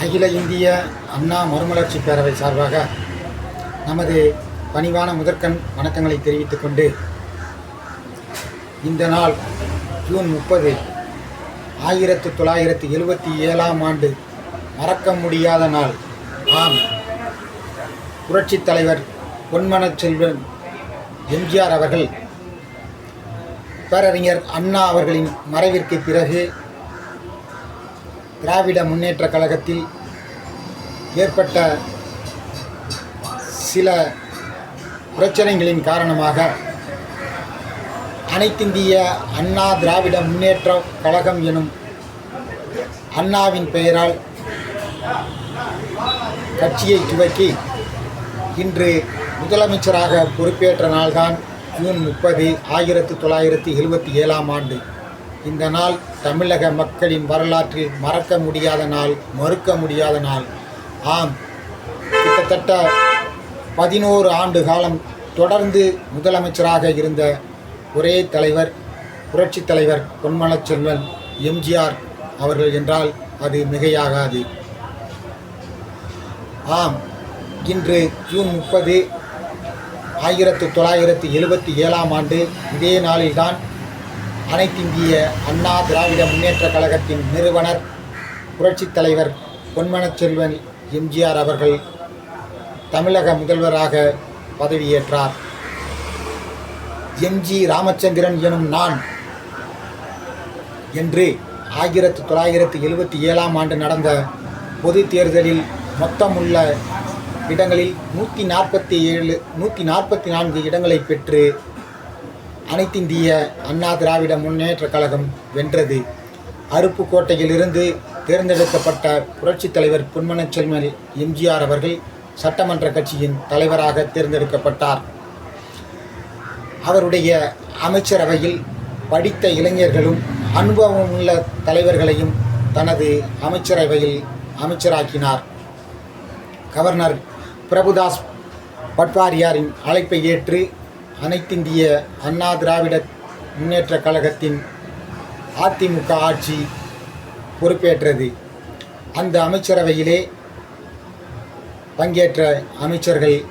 அகில இந்திய அண்ணா மறுமலர்ச்சி பேரவை சார்பாக நமது பணிவான முதற்கண் வணக்கங்களை தெரிவித்துக் கொண்டு இந்த நாள் ஜூன் முப்பது ஆயிரத்து தொள்ளாயிரத்து எழுபத்தி ஏழாம் ஆண்டு மறக்க முடியாத நாள். ஆம். புரட்சித் தலைவர் பொன்மனச் செல்வன் எம்ஜிஆர் அவர்கள் பேரறிஞர் அண்ணா அவர்களின் மறைவிற்கு பிறகு திராவிட முன்னேற்றக் கழகத்தில் ஏற்பட்ட சில பிரச்சனைகளின் காரணமாக அனைத்திந்திய அண்ணா திராவிட முன்னேற்ற கழகம் எனும் அண்ணாவின் பெயரால் கட்சியை துவக்கி இன்று முதலமைச்சராக பொறுப்பேற்ற நாள்தான் ஜூன் முப்பது ஆயிரத்து தொள்ளாயிரத்தி எழுபத்தி ஏழாம் ஆண்டு. இந்த நாள் தமிழக மக்களின் வரலாற்றில் மறக்க முடியாத நாள் மறுக்க முடியாத நாள். ஆம் கிட்டத்தட்ட பதினோரு ஆண்டு காலம் தொடர்ந்து முதலமைச்சராக இருந்த ஒரே தலைவர் புரட்சித் தலைவர் பொன்மலச்செல்வன் எம்ஜிஆர் அவர்கள் என்றால் அது மிகையாகாது. ஆம் இன்று ஜூன் முப்பது ஆயிரத்து தொள்ளாயிரத்து எழுபத்தி ஏழாம் ஆண்டு இதே நாளில்தான் அனைத்திந்திய அண்ணா திராவிட முன்னேற்றக் கழகத்தின் நிறுவனர் புரட்சித் தலைவர் பொன்மனச்செல்வன் எம்ஜிஆர் அவர்கள் தமிழக முதல்வராக பதவியேற்றார். எம்ஜி ராமச்சந்திரன் எனும் நான் என்று ஆயிரத்து தொள்ளாயிரத்து எழுபத்தி ஏழாம் ஆண்டு நடந்த பொது தேர்தலில் மொத்தமுள்ள இடங்களில் நூற்றி நாற்பத்தி ஏழு நூற்றி நாற்பத்தி நான்கு இடங்களை பெற்று அனைத்திந்திய அண்ணா திராவிட முன்னேற்றக் கழகம் வென்றது. அருப்புக்கோட்டையிலிருந்து தேர்ந்தெடுக்கப்பட்ட புரட்சித் தலைவர் பொன்மனச்செல்வன் எம்ஜிஆர் அவர்கள் சட்டமன்ற கட்சியின் தலைவராக தேர்ந்தெடுக்கப்பட்டார். அவருடைய அமைச்சரவையில் படித்த இளைஞர்களும் அனுபவமுள்ள தலைவர்களையும் தனது அமைச்சரவையில் அமைச்சராக்கினார். கவர்னர் பிரபுதாஸ் பட்வாரியாரின் அழைப்பை ஏற்று அனைத்திந்திய அண்ணா திராவிட முன்னேற்றக் கழகத்தின் அதிமுக ஆட்சி பொறுப்பேற்றது. அந்த அமைச்சரவையிலே பங்கேற்ற அமைச்சர்கள்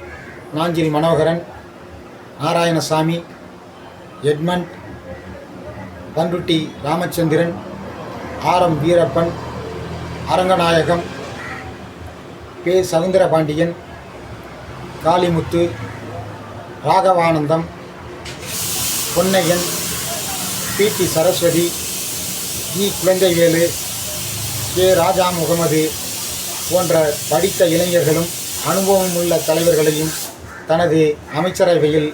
Nanjil Manoharan Narayanasamy Edmund Panruti Ramachandran R M Veerappan Aranganayagam பே சவுந்தரபாண்டியன் காளிமுத்து ராகவானந்தம் பொன்னையன் பிடி சரஸ்வதி இ குழந்தைவேலு கே ராஜா முகமது போன்ற படித்த இளைஞர்களும் அனுபவமுள்ள தலைவர்களையும் தனது அமைச்சரவையில்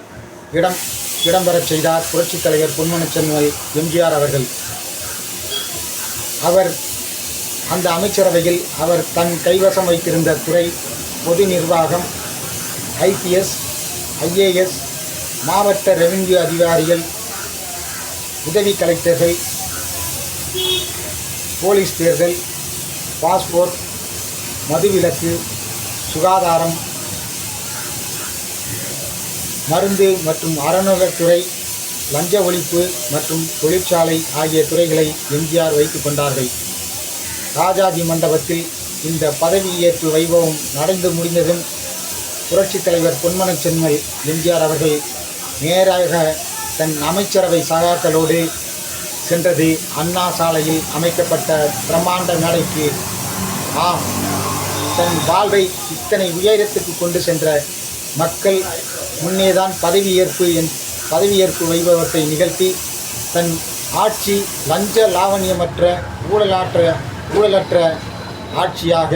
இடம் இடம்பெறச் செய்தார் புரட்சித் தலைவர் பொன்மனச் செல்வன் எம்ஜிஆர் அவர்கள். அவர் அந்த அமைச்சரவையில் அவர் தன் கைவசம் வைத்திருந்த துறை பொது நிர்வாகம் ஐபிஎஸ் ஐஏஎஸ் மாவட்ட ரெவென்யூ அதிகாரிகள் உதவி கலெக்டர்கள் போலீஸ் தேர்தல் பாஸ்போர்ட் மதுவிலக்கு சுகாதாரம் மருந்து மற்றும் அறநிலைத்துறை லஞ்ச ஒழிப்பு மற்றும் தொழிற்சாலை ஆகிய துறைகளை எம்ஜிஆர் வைத்துக் கொண்டார்கள். ராஜாஜி மண்டபத்தில் இந்த பதவியேற்பு வைபவம் நடந்து முடிந்ததும் புரட்சித் தலைவர் பொன்மன சென்மல் எம்ஜிஆர் அவர்கள் நேராக தன் அமைச்சரவை சகாக்களோடு சென்றது. அண்ணா சாலையில் அமைக்கப்பட்ட பிரம்மாண்ட மேடைக்கு ஆம். தன் வாழ்வை இத்தனை உயரத்துக்கு கொண்டு சென்ற மக்கள் முன்னேதான் பதவியேற்பு என் பதவியேற்பு வைபவத்தை நிகழ்த்தி தன் ஆட்சி லஞ்ச லாவண்யமற்ற ஊழலாற்ற ஊழலற்ற ஆட்சியாக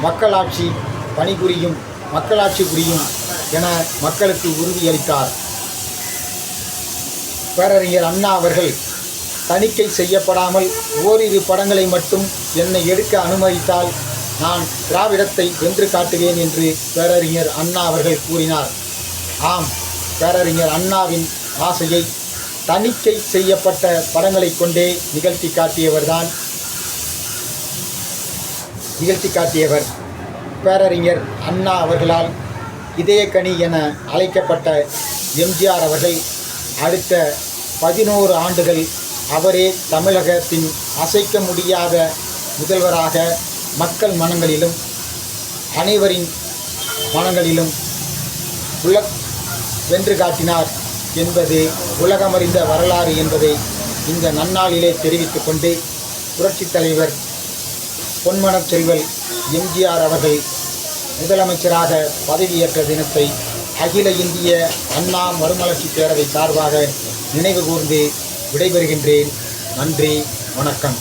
மக்களாட்சி பணிபுரியும் மக்களாட்சி புரியும் என மக்களுக்கு உறுதியளித்தார். பேரறிஞர் அண்ணா அவர்கள் தணிக்கை செய்யப்படாமல் ஓரிரு படங்களை மட்டும் என்னை எடுக்க அனுமதித்தால் நான் திராவிடத்தை வென்று காட்டுவேன் என்று பேரறிஞர் அண்ணா அவர்கள் கூறினார். ஆம் பேரறிஞர் அண்ணாவின் ஆசையை தணிக்கை செய்யப்பட்ட படங்களை கொண்டே நிகழ்த்தி காட்டியவர்தான் நிகழ்த்தி காட்டியவர். பேரறிஞர் அண்ணா அவர்களால் இதயக்கனி என அழைக்கப்பட்ட எம்ஜிஆர் அவர்கள் அடுத்த பதினோரு ஆண்டுகள் அவரே தமிழகத்தின் அசைக்க முடியாத முதல்வராக மக்கள் மனங்களிலும் அனைவரின் மனங்களிலும் உள்ள வென்று காட்டினார் என்பது உலகமறிந்த வரலாறு என்பதை இந்த நன்னாளிலே தெரிவித்து கொண்டு புரட்சித் தலைவர் பொன்மனச் செல்வல் எம்ஜிஆர் அவர்கள் முதலமைச்சராக பதவியேற்ற தினத்தை அகில இந்திய அண்ணா மறுமலர்ச்சி பேரவை சார்பாக நினைவு கூர்ந்து விடைபெறுகின்றேன். நன்றி வணக்கம்.